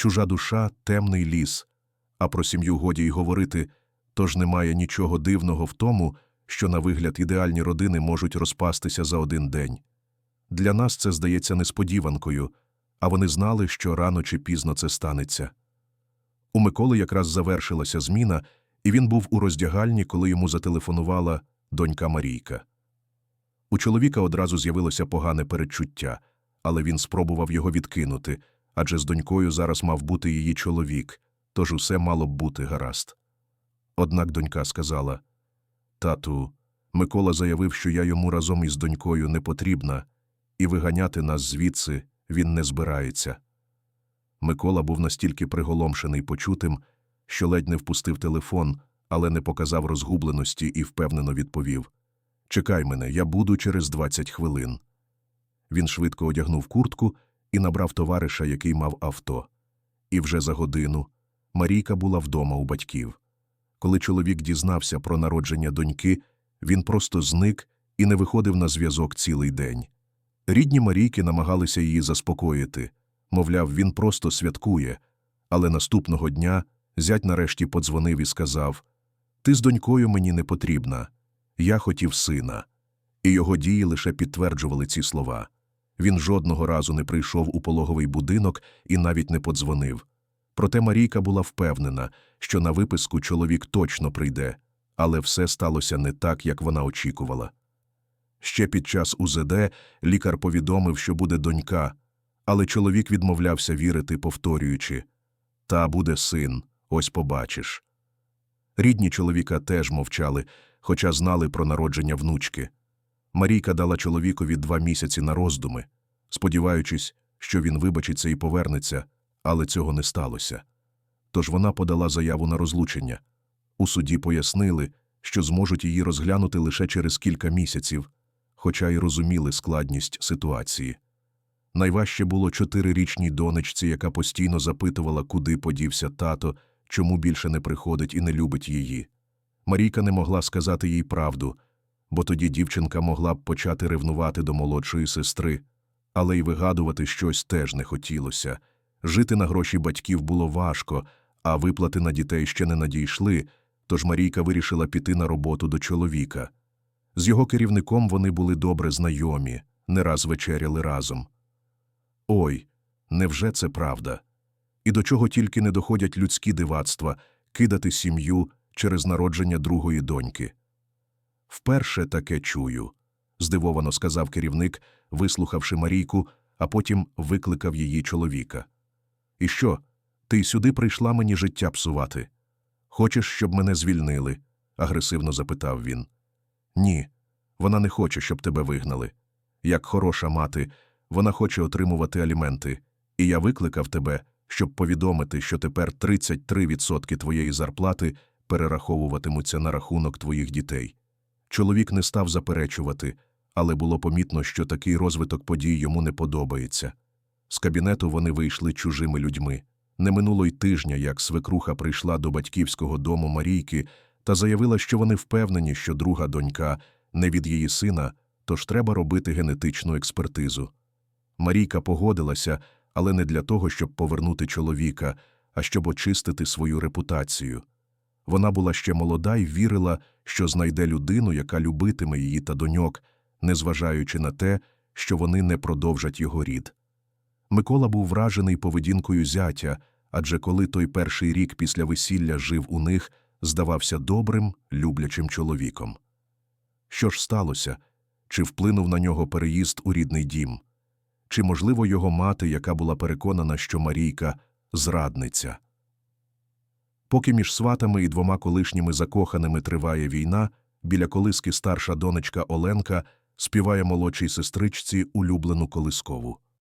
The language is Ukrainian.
чужа душа темний ліс, а про сім'ю годі й говорити, тож немає нічого дивного в тому, що на вигляд ідеальні родини можуть розпастися за один день. Для нас це здається несподіванкою, а вони знали, що рано чи пізно це станеться. У Миколи якраз завершилася зміна, і він був у роздягальні, коли йому зателефонувала донька Марійка. У чоловіка одразу з'явилося погане передчуття, але він спробував його відкинути, адже з донькою зараз мав бути її чоловік, тож усе мало б бути гаразд. Однак донька сказала Тату, Микола заявив, що я йому разом із донькою не потрібна, і виганяти нас звідси він не збирається. Микола був настільки приголомшений почутим, що ледь не впустив телефон, але не показав розгубленості і впевнено відповів Чекай мене, я буду через 20 хвилин. Він швидко одягнув куртку і набрав товариша, який мав авто. І вже за годину Марійка була вдома у батьків. Коли чоловік дізнався про народження доньки, він просто зник і не виходив на зв'язок цілий день. Рідні Марійки намагалися її заспокоїти мовляв, він просто святкує. Але наступного дня зять нарешті подзвонив і сказав Ти з донькою мені не потрібна. Я хотів сина. І його дії лише підтверджували ці слова. Він жодного разу не прийшов у пологовий будинок і навіть не подзвонив. Проте Марійка була впевнена, що на виписку чоловік точно прийде, але все сталося не так, як вона очікувала. Ще під час УЗД лікар повідомив, що буде донька, але чоловік відмовлявся вірити, повторюючи Та буде син, ось побачиш. Рідні чоловіка теж мовчали, хоча знали про народження внучки. Марійка дала чоловікові два місяці на роздуми, сподіваючись, що він вибачиться і повернеться, але цього не сталося. Тож вона подала заяву на розлучення. У суді пояснили, що зможуть її розглянути лише через кілька місяців, хоча й розуміли складність ситуації. Найважче було чотирирічній донечці, яка постійно запитувала, куди подівся тато, чому більше не приходить і не любить її. Марійка не могла сказати їй правду, бо тоді дівчинка могла б почати ревнувати до молодшої сестри, але й вигадувати щось теж не хотілося. Жити на гроші батьків було важко, а виплати на дітей ще не надійшли, тож Марійка вирішила піти на роботу до чоловіка. З його керівником вони були добре знайомі, не раз вечеряли разом. Ой, невже це правда? І до чого тільки не доходять людські дивацтва кидати сім'ю через народження другої доньки. Вперше таке чую, здивовано сказав керівник, вислухавши Марійку, а потім викликав її чоловіка. І що, ти сюди прийшла мені життя псувати? Хочеш, щоб мене звільнили? агресивно запитав він. Ні, вона не хоче, щоб тебе вигнали. Як хороша мати, вона хоче отримувати аліменти, і я викликав тебе, щоб повідомити, що тепер 33% твоєї зарплати перераховуватимуться на рахунок твоїх дітей. Чоловік не став заперечувати, але було помітно, що такий розвиток подій йому не подобається. З кабінету вони вийшли чужими людьми. Не минуло й тижня, як свекруха прийшла до батьківського дому Марійки та заявила, що вони впевнені, що друга донька не від її сина, тож треба робити генетичну експертизу. Марійка погодилася, але не для того, щоб повернути чоловіка, а щоб очистити свою репутацію. Вона була ще молода і вірила, що знайде людину, яка любитиме її та доньок, незважаючи на те, що вони не продовжать його рід. Микола був вражений поведінкою зятя, адже коли той перший рік після весілля жив у них, здавався добрим, люблячим чоловіком. Що ж сталося? Чи вплинув на нього переїзд у рідний дім? Чи, можливо, його мати, яка була переконана, що Марійка зрадниця? Поки між сватами і двома колишніми закоханими триває війна, біля колиски старша донечка Оленка співає молодшій сестричці улюблену колискову.